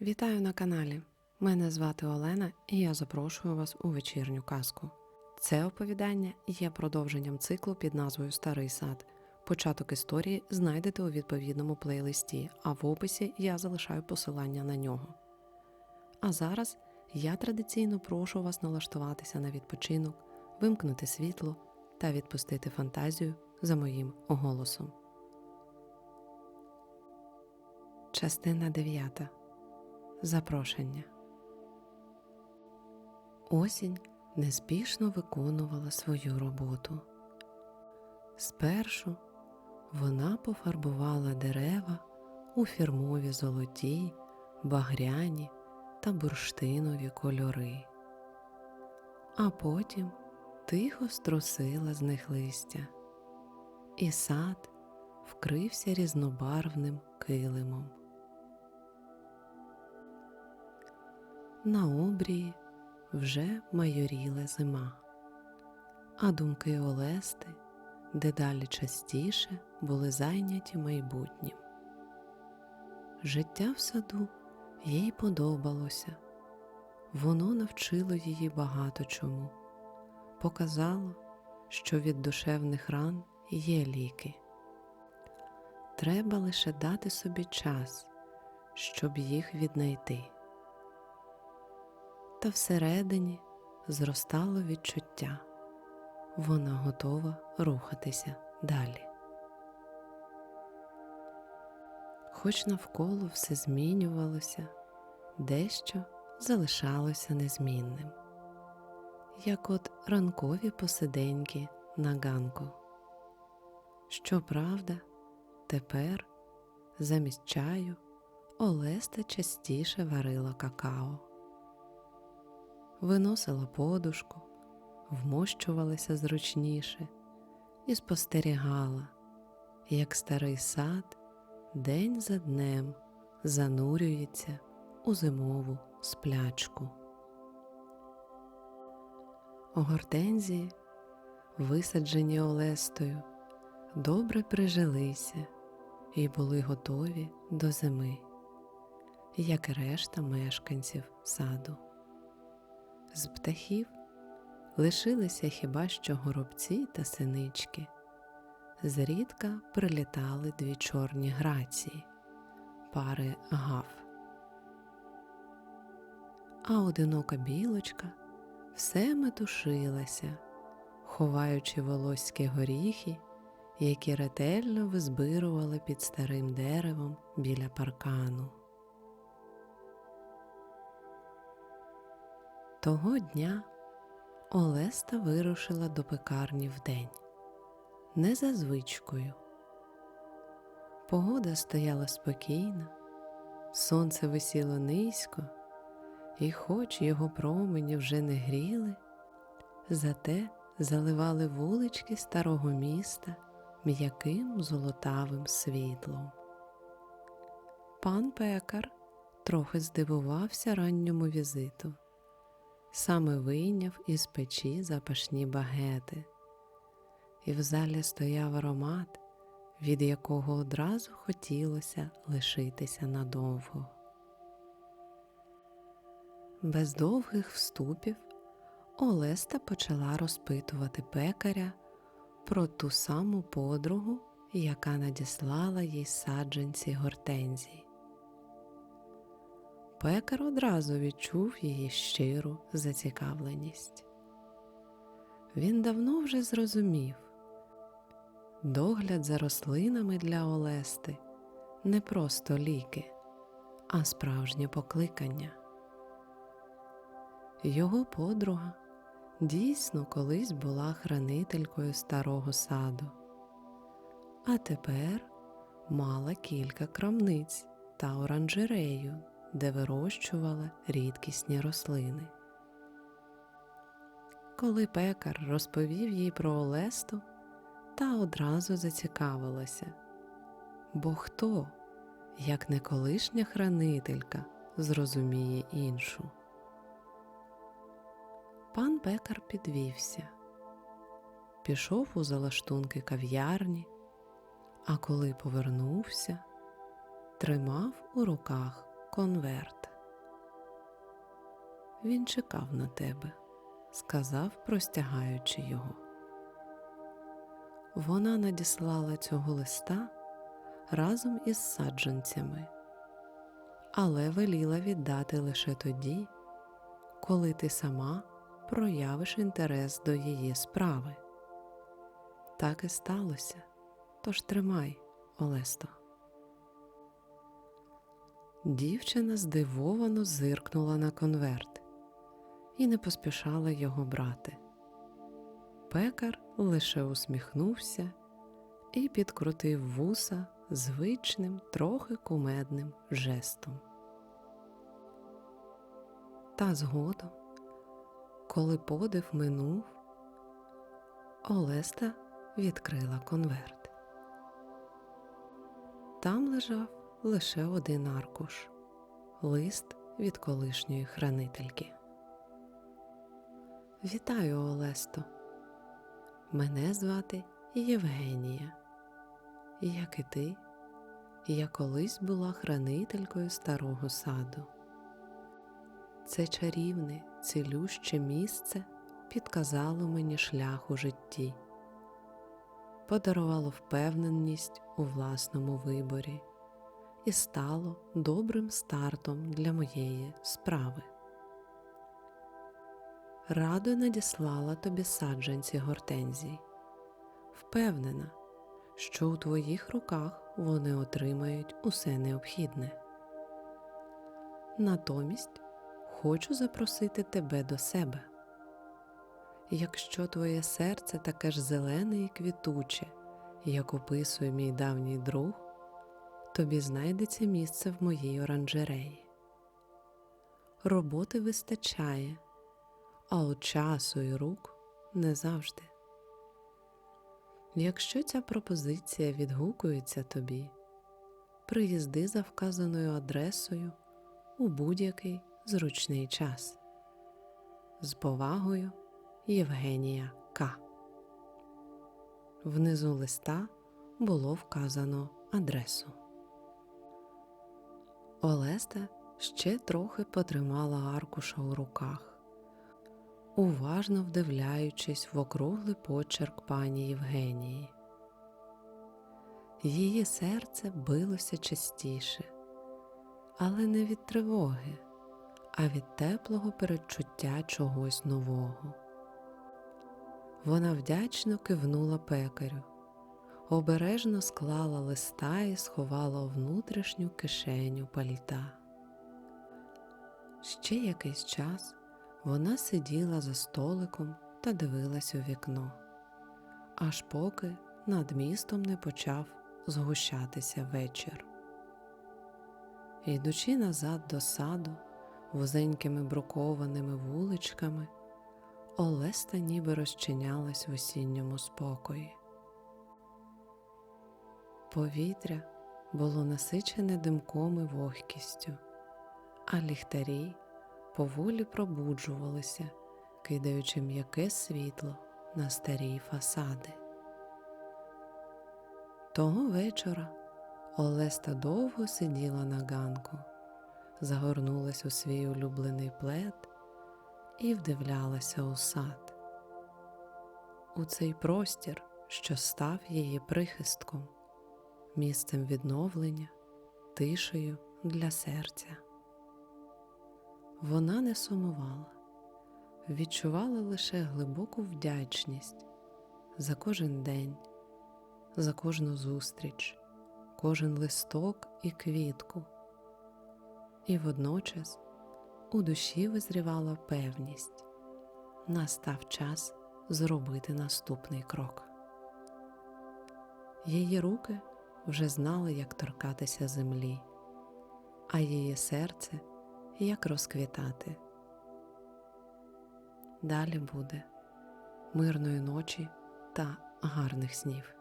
Вітаю на каналі. Мене звати Олена і я запрошую вас у вечірню казку. Це оповідання є продовженням циклу під назвою Старий сад. Початок історії знайдете у відповідному плейлисті, а в описі я залишаю посилання на нього. А зараз я традиційно прошу вас налаштуватися на відпочинок, вимкнути світло та відпустити фантазію за моїм голосом. Частина 9. Запрошення. Осінь неспішно виконувала свою роботу. Спершу вона пофарбувала дерева у фірмові золоті, багряні та бурштинові кольори, а потім тихо струсила з них листя, і сад вкрився різнобарвним килимом. На обрії вже майоріла зима, а думки Олести дедалі частіше були зайняті майбутнім. Життя в саду їй подобалося, воно навчило її багато чому, показало, що від душевних ран є ліки. Треба лише дати собі час, щоб їх віднайти та всередині зростало відчуття вона готова рухатися далі. Хоч навколо все змінювалося, дещо залишалося незмінним, як от ранкові посиденьки на ганку. Щоправда, тепер замість чаю Олеста частіше варила какао виносила подушку, вмощувалася зручніше і спостерігала, як старий сад день за днем занурюється у зимову сплячку. Гортензії, висаджені Олестою, добре прижилися і були готові до зими, як і решта мешканців саду. З птахів лишилися хіба що горобці та синички. Зрідка прилітали дві чорні грації, пари гав. А одинока білочка все метушилася, ховаючи волоські горіхи, які ретельно визбирували під старим деревом біля паркану. Того дня Олеста вирушила до пекарні вдень, не за звичкою. Погода стояла спокійна, сонце висіло низько, і, хоч його промені вже не гріли, зате заливали вулички старого міста м'яким золотавим світлом. Пан пекар трохи здивувався ранньому візиту саме вийняв із печі запашні багети, і в залі стояв аромат, від якого одразу хотілося лишитися надовго. Без довгих вступів Олеста почала розпитувати пекаря про ту саму подругу, яка надіслала їй саджанці гортензії. Пекар одразу відчув її щиру зацікавленість. Він давно вже зрозумів догляд за рослинами для Олести не просто ліки, а справжнє покликання. Його подруга дійсно колись була хранителькою старого саду, а тепер мала кілька крамниць та оранжерею де вирощувала рідкісні рослини. Коли пекар розповів їй про Олесту, та одразу зацікавилася, бо хто, як не колишня хранителька, зрозуміє іншу. Пан пекар підвівся, пішов у залаштунки кав'ярні, а коли повернувся, тримав у руках конверт. він чекав на тебе, сказав, простягаючи його. Вона надіслала цього листа разом із саджанцями, але веліла віддати лише тоді, коли ти сама проявиш інтерес до її справи. Так і сталося, тож тримай, Олесто. Дівчина здивовано зиркнула на конверт і не поспішала його брати. Пекар лише усміхнувся і підкрутив вуса звичним, трохи кумедним жестом. Та згодом, коли подив минув, Олеста відкрила конверт. Там лежав лише один аркуш лист від колишньої хранительки. Вітаю, Олесто. Мене звати Євгенія. Як і ти, я колись була хранителькою старого саду. Це чарівне, цілюще місце підказало мені шлях у житті, подарувало впевненість у власному виборі і стало добрим стартом для моєї справи. Радо надіслала тобі саджанці гортензій, впевнена, що у твоїх руках вони отримають усе необхідне. Натомість хочу запросити тебе до себе. Якщо твоє серце таке ж зелене і квітуче, як описує мій давній друг, тобі знайдеться місце в моїй оранжереї. Роботи вистачає, а от часу і рук не завжди. Якщо ця пропозиція відгукується тобі, приїзди за вказаною адресою у будь-який зручний час. З повагою Євгенія К. Внизу листа було вказано адресу. Олеста ще трохи потримала аркуша у руках, уважно вдивляючись в округлий почерк пані Євгенії. Її серце билося частіше, але не від тривоги, а від теплого передчуття чогось нового. Вона вдячно кивнула пекарю, обережно склала листа і сховала внутрішню кишеню пальта. Ще якийсь час вона сиділа за столиком та дивилась у вікно, аж поки над містом не почав згущатися вечір. Йдучи назад до саду вузенькими брукованими вуличками, Олеста ніби розчинялась в осінньому спокої. Повітря було насичене димком і вогкістю, а ліхтарі поволі пробуджувалися, кидаючи м'яке світло на старі фасади. Того вечора Олеста довго сиділа на ганку, загорнулась у свій улюблений плед і вдивлялася у сад, у цей простір, що став її прихистком, місцем відновлення, тишею для серця. Вона не сумувала, відчувала лише глибоку вдячність за кожен день, за кожну зустріч, кожен листок і квітку, і водночас у душі визрівала певність, настав час зробити наступний крок. Її руки вже знали, як торкатися землі, а її серце як розквітати. Далі буде мирної ночі та гарних снів.